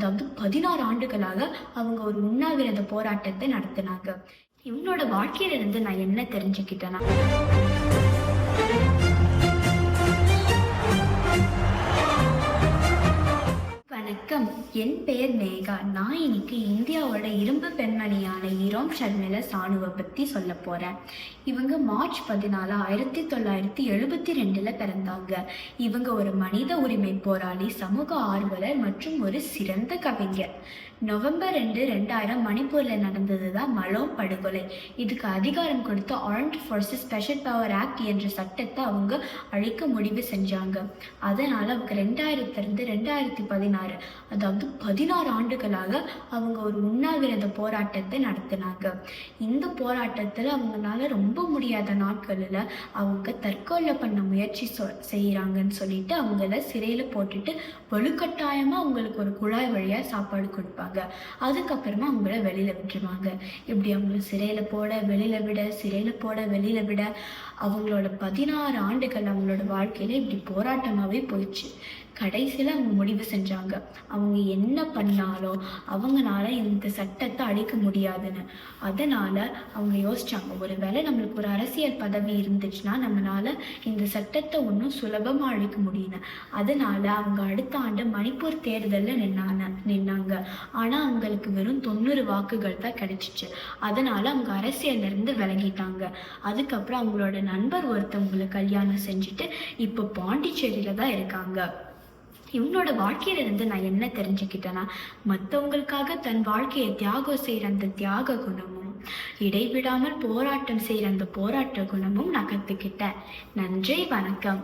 அதாவது பதினாறு ஆண்டுகளாக அவங்க ஒரு உண்ணாவிரத போராட்டத்தை நடத்தினாங்க. இவங்களோட வாழ்க்கையில இருந்து நான் என்ன தெரிஞ்சுக்கிட்டேன்னா வணக்கம். என் பெயர் மேகா. நான் இன்னைக்கு இந்தியாவோட இரும்பு பெண்மணியான ஈரோம் ஷர்மிள சானுவை பற்றி சொல்ல போகிறேன் இவங்க மார்ச் பதினாலு ஆயிரத்தி தொள்ளாயிரத்தி எழுபத்தி ரெண்டில் பிறந்தாங்க. இவங்க ஒரு மனித உரிமை போராளி சமூக ஆர்வலர் மற்றும் ஒரு சிறந்த கவிஞர். நவம்பர் ரெண்டு ரெண்டாயிரம் மணிப்பூரில் நடந்தது தான் மலோம் படுகொலை. இதுக்கு அதிகாரம் கொடுத்த armed forces special power act என்ற சட்டத்தை அவங்க அழிக்க முடிவு செஞ்சாங்க. அதனால் அவங்க ரெண்டாயிரத்துலேருந்து ரெண்டாயிரத்தி பதினாறு அதாவது பதினாறு ஆண்டுகளாக அவங்க ஒரு உண்ணாவிரத போராட்டத்தை நடத்தினாங்க. இந்த போராட்டத்தில் அவங்களால ரொம்ப முடியாத நாட்களில் அவங்க தற்கொலை பண்ண முயற்சி சொ செய்கிறாங்கன்னு சொல்லிட்டு அவங்கள சிறையில் போட்டுட்டு வலுக்கட்டாயமாக அவங்களுக்கு ஒரு குழாய் வழியாக சாப்பாடு கொடுப்பாங்க. அதுக்கப்புறமா அவங்கள வெளியில் விட்டுருவாங்க. இப்படி அவங்கள சிறையில் போட வெளியில் விட சிறையில் போட வெளியில் விட அவங்களோட பதினாறு ஆண்டுகள் அவங்களோட வாழ்க்கையில் இப்படி போராட்டமாகவே போயிடுச்சு. கடைசியில் அவங்க முடிவு செஞ்சாங்க. அவங்க என்ன பண்ணாலும் அவங்களால இந்த சட்டத்தை அழிக்க முடியாதுன்னு. அதனால அவங்க யோசிச்சாங்க ஒருவேளை நம்மளுக்கு ஒரு அரசியல் பதவி இருந்துச்சுன்னா நம்மளால இந்த சட்டத்தை ஒன்றும் சுலபமாக அழிக்க முடியல. அதனால அவங்க அடுத்த ஆண்டு மணிப்பூர் தேர்தலில் நின்னாங்க நின்னாங்க. ஆனால் அவங்களுக்கு வெறும் தொண்ணூறு வாக்குகள் தான் கிடைச்சிச்சு. அதனால அவங்க அரசியல்ல இருந்து விலகிட்டாங்க. அதுக்கப்புறம் அவங்களோட நண்பர் ஒருத்தவங்களை கல்யாணம் செஞ்சுட்டு இப்போ பாண்டிச்சேரியில தான் இருக்காங்க. இவங்களோட வாழ்க்கையில இருந்து நான் என்ன தெரிஞ்சுக்கிட்டேன்னா மற்றவங்களுக்காக தன் வாழ்க்கையை தியாகம் செய்கிற அந்த தியாக குணமும் இடைவிடாமல் போராட்டம் செய்கிற அந்த போராட்ட குணமும் நான் கற்றுக்கிட்டேன் நன்றி வணக்கம்.